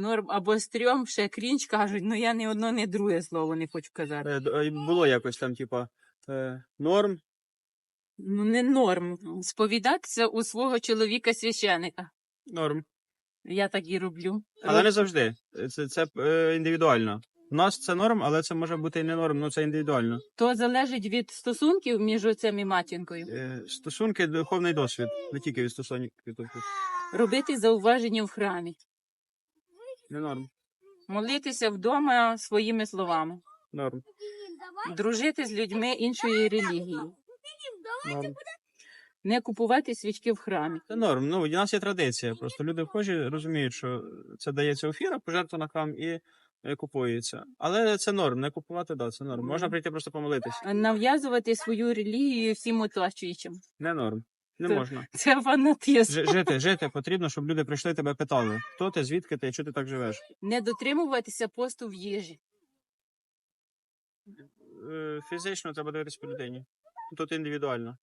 Норм або стрьом, ще крінж кажуть, ну я ні одно, ні друге слово не хочу казати. Е, д- е, Було якось там, типа, е, норм. Ну не норм. Сповідатися у свого чоловіка священика. Норм. Я так і роблю. Але не завжди. Це, це е, індивідуально. У нас це норм, але це може бути і не норм, ну це індивідуально. То залежить від стосунків між оцем і матінкою. Е, Стосунки, духовний досвід, не тільки від стосунків. тобто, Робити зауваження в храмі, Не норм. молитися вдома своїми словами, Норм. дружити з людьми іншої релігії, Норм. не купувати свічки в храмі. Це норм. Ну, у нас є традиція. Просто люди вхожі розуміють, що це дається офіра, пожертва на храм і е, купується. Але це норм. Не купувати, да, це норм. Можна прийти просто помолитися. Нав'язувати свою релігію всім оточуючим. Не норм. Не можна. Це фанатизм. Жити, жити потрібно, щоб люди прийшли тебе питали, хто ти, звідки ти, чого ти так живеш. Не дотримуватися посту в їжі. Е, Фізично треба дивитися по людині. Тут індивідуально.